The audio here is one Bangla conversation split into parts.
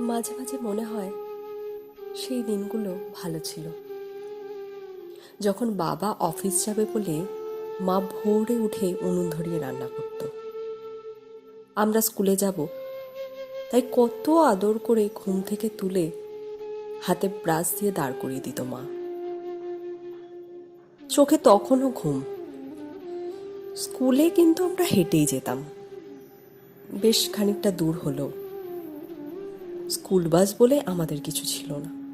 মাঝে মাঝে মনে হয় সেই দিনগুলো ভালো ছিল। যখন বাবা অফিস যাবে বলে মা ভোরে উঠে উনুন ধরিয়ে রান্না করত। আমরা স্কুলে যাব, তাই কত আদর করে ঘুম থেকে তুলে হাতে ব্রাশ দিয়ে দাঁড় করিয়ে দিত মা। চোখে তখনও ঘুম। স্কুলে কিন্তু আমরা হেঁটেই যেতাম। বেশ খানিকটা দূর হলো। স্কুল বাস বলে আমাদের কিছু ছিল না।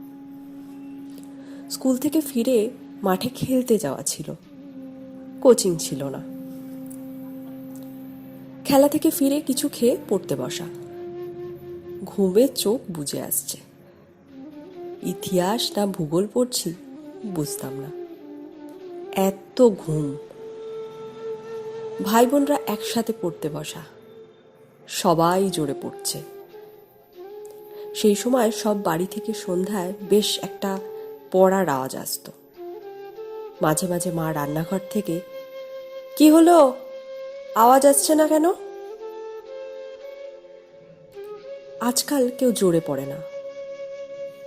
স্কুল থেকে ফিরে মাঠে খেলতে যাওয়া ছিল। কোচিং ছিল না। খেলা থেকে ফিরে কিছু খেয়ে পড়তে বসা। ঘুমে চোখ বুঝে আসছে। ইতিহাস না ভূগোল পড়ছি বুঝতাম না। এত ঘুম। ভাই বোনরা একসাথে পড়তে বসা। সবাই জোরে পড়ছে। সেই সময় সব বাড়ি থেকে সন্ধ্যায় বেশ একটা পড়ার আওয়াজ আসতো। মাঝে মাঝে মা রান্নাঘর থেকে, কি হলো? আওয়াজ আসছে না কেন? আজকাল কেউ জোরে পড়ে না।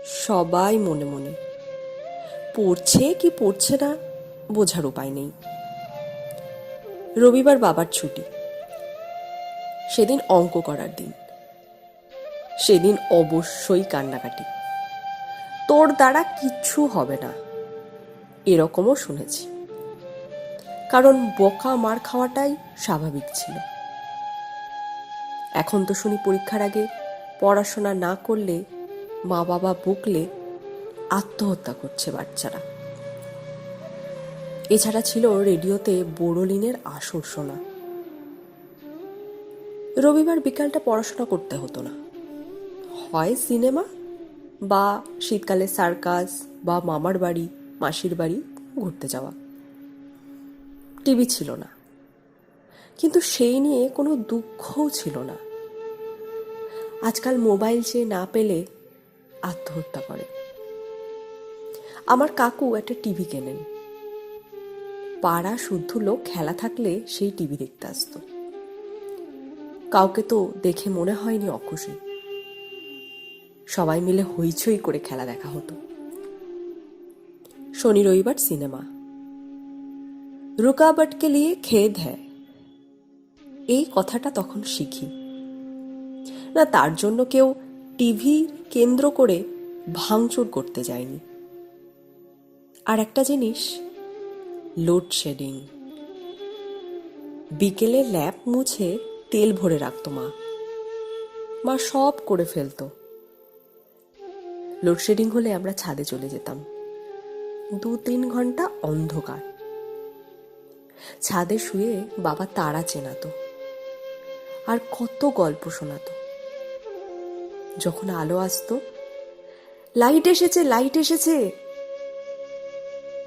সবাই মনে মনে, পড়ছে কি পড়ছে না? বোঝার উপায় নেই। রবিবার বাবার ছুটি। সেদিন অঙ্ক করার দিন। সেদিন অবশ্যই কান্নাকাটি। তোর দ্বারা কিচ্ছু হবে না। এরকমও শুনেছি। কারণ বোকা মার খাওয়াটাই স্বাভাবিক ছিল। এখন তো শুনি পরীক্ষার আগে পড়াশোনা না করলে মা বাবা বকলে আত্মহত্যা করছে বাচ্চারা। এছাড়া ছিল রেডিওতে বোরোলিনের আসর শোনা। রবিবার বিকালটা পড়াশোনা করতে হতো না। হয় সিনেমা? বা শীতকালে সার্কাস বা মামার বাড়ি, মাসির বাড়ি ঘুরতে যাওয়া? টিভি ছিল না। কিন্তু সেই নিয়ে কোনো দুঃখও ছিল না। আজকাল মোবাইল চেয়ে না পেলে আত্মহত্যা করে। আমার কাকু একটা টিভি কেনেন। পাড়া শুদ্ধ লোক খেলা থাকলে সেই টিভি দেখতে আসতো। কাউকে তো দেখে মনে হয়নি অখুশি। সবাই মিলে হইচই করে খেলা দেখা হতো। শনি রবিবার সিনেমা। রুকাবটকে লিয়ে খেদ হ্যায়। এই কথাটা তখন শিখি। না, তার জন্য কেউ টিভি কেন্দ্র করে ভাঙচুর করতে যায়নি। আর একটা জিনিস লোডশেডিং বিকেলে ল্যাপ মুছে তেল ভরে রাখতো মা। মা সব করে ফেলতো। লোডশেডিং হলে আমরা ছাদে চলে যেতাম। দু তিন ঘণ্টা অন্ধকার। ছাদে শুয়ে বাবা তারা চেনাতো। আর কত গল্প শোনাতো। যখন আলো আসতো, লাইট এসেছে লাইট এসেছে!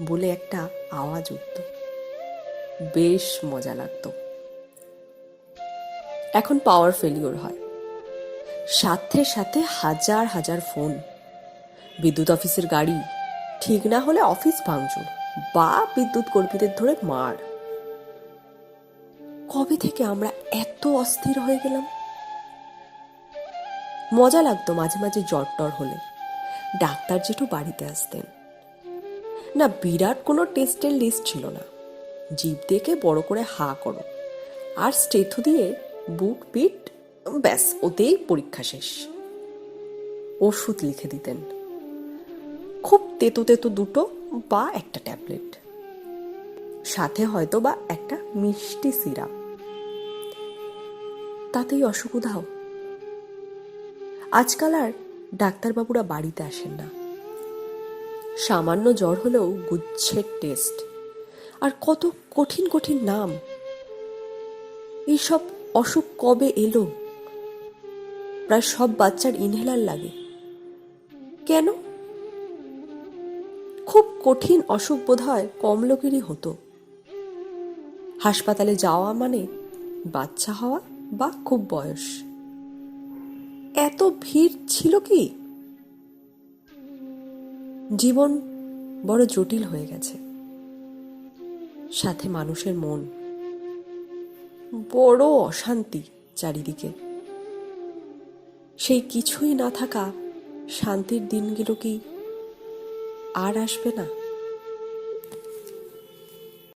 বলে একটা আওয়াজ উঠত। বেশ মজা লাগতো। এখন পাওয়ার ফেলিওর হয়। সাথে সাথে হাজার হাজার ফোন। বিদ্যুৎ অফিসের গাড়ি। ঠিক না হলে অফিস ভাঙচুর। বা বিদ্যুৎ কর্মীদের ধরে মার। কবে থেকে আমরা এত অস্থির হয়ে গেলাম? মজা লাগতো মাঝে মাঝে জ্বর টর হলে। ডাক্তার জেঠু বাড়িতে আসতেন। না, বিরাট কোনো টেস্টের লিস্ট ছিল না। জিভ দেখে বড় করে হা করো। আর স্টেথু দিয়ে বুক পিট ব্যাস, ওতেই পরীক্ষা শেষ। ওষুধ লিখে দিতেন। খুব তেতো তেতো দুটো বা একটা ট্যাবলেট। সাথে হয়তো বা একটা মিষ্টি সিরাপ। তাতেই অসুখ আজকাল আর ডাক্তারবাবুরা বাড়িতে আসেন না। সামান্য জ্বর হলেও গুচ্ছের টেস্ট। আর কত কঠিন কঠিন নাম। এইসব অসুখ কবে এলো? প্রায় সব বাচ্চার ইনহেলার লাগে। কেন? খুব কঠিন অসুখ বোধ হয় কম লোকেরই হতো। হাসপাতালে যাওয়া মানে বাচ্চা হওয়া বা খুব বয়স। এত ভিড় ছিল কি? জীবন বড় জটিল হয়ে গেছে। সাথে মানুষের মন। বড় অশান্তি চারিদিকে। সেই কিছুই না থাকা শান্তির দিনগুলো কি আর আসবে না।